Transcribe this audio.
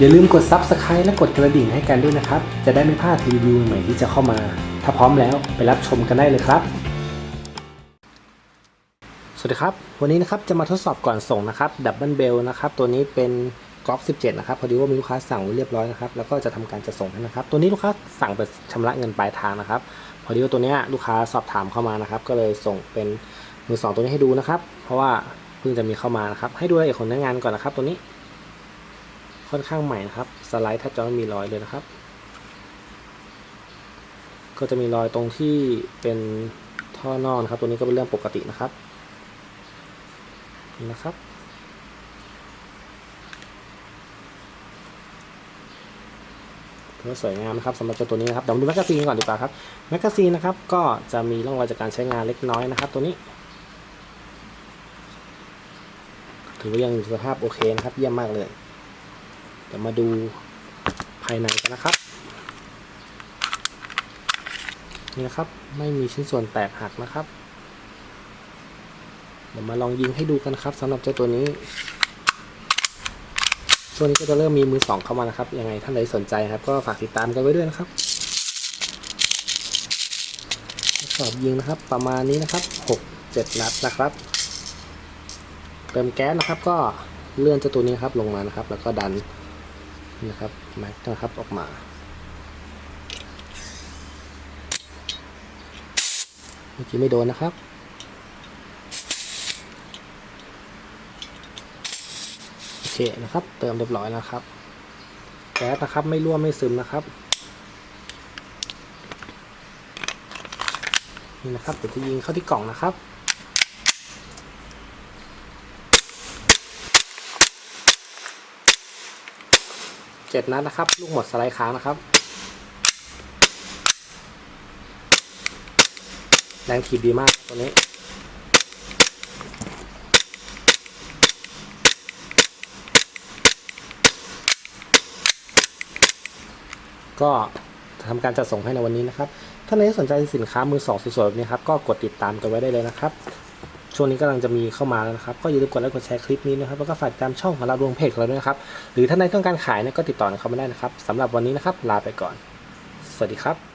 อย่าลืมกด Subscribe และกดกระดิ่งให้กันด้วยนะครับ จะได้ไม่พลาดรีวิวใหม่ที่จะเข้ามา ถ้าพร้อมแล้วไปรับชมกันได้เลยครับ สวัสดีครับ วันนี้นะครับจะมาทดสอบก่อนส่งนะครับดับเบิลเบลนะครับตัวนี้เป็นก l ็อก17 นะครับ พอดีว่ามีลูกค้าสั่งไว้เรียบร้อยนะครับ แล้วก็จะทำการจะส่งให้นะครับ ตัวนี้ลูกค้าสั่งไปชำระเงินปลายทางนะครับ พอดีว่าตัวเนี้ยลูกค้าสอบถามเข้ามานะครับ ก็เลยส่งเป็นมือสองตัวนี้ให้ดูนะครับ เพราะว่าเพิ่งจะมีเข้ามานะครับ ให้ดูรายละเอียดของเนื้องานก่อนนะครับตัวนี้ ค่อนข้างใหม่นะครับ สไลด์แทบจะไม่มีรอยเลยนะครับ ก็จะมีรอยตรงที่เป็นท่อนอกนะครับตัวนี้ก็เป็นเรื่องปกตินะครับนี่นะครับถือว่าสวยงามนะครับสำหรับเจ้าตัวนี้นะครับเดี๋ยวมาดูแมกกาซีนก่อนดีกว่าครับแมกกาซีนนะครับก็จะมีร่องรอยจากการใช้งานเล็กน้อยนะครับ ตัวนี้ ถือว่ายังสภาพโอเคนะครับ เยี่ยมมากเลย เดี๋ยวมาดูภายในกันนะครับ นี่นะครับ ไม่มีชิ้นส่วนแตกหักนะครับ เดี๋ยวมาลองยิงให้ดูกันครับสำหรับเจ้าตัวนี้ช่วงนี้ก็จะเริ่มมีมือสองเข้ามานะครับ ยังไงท่านใดสนใจครับ ก็ฝากติดตามกันไว้ด้วยนะครับทดสอบยิงนะครับ ประมาณนี้นะครับหกเจ็ดนัดนะครับ เติมแก๊สนะครับก็เลื่อนเจ้าตัวนี้ครับลงมานะครับ แล้วก็ดัน นะครับแม็กนะครับออกมา เมื่อกี้ไม่โดนนะครับ โอเคนะครับ เติมเรียบร้อยแล้วครับแก๊สนะครับไม่รั่วไม่ซึมนะครับ นี่นะครับเดี๋ยวจะยิงเข้าที่กล่องนะครับ เจ็ดนัดนะครับ ลูกหมดสไลด์ค้างนะครับ แรงถีบดีมากตัวนี้ ก็ทำการจัดส่งให้ในวันนี้นะครับ ถ้าใครสนใจสินค้ามือสองสวยๆแบบนี้ครับ ก็กดติดตามกันไว้ได้เลยนะครับ ช่วงนี้กำลังจะมีเข้ามาแล้วนะครับ ก็อย่าลืมกดไลค์กดแชร์คลิปนี้นะครับ แล้วก็ฝากติดตามช่องของเราดวงเพจของเราด้วยนะครับ หรือถ้าใครต้องการขายเนี่ยก็ติดต่อเข้ามาได้นะครับสำหรับวันนี้นะครับ ลาไปก่อน สวัสดีครับ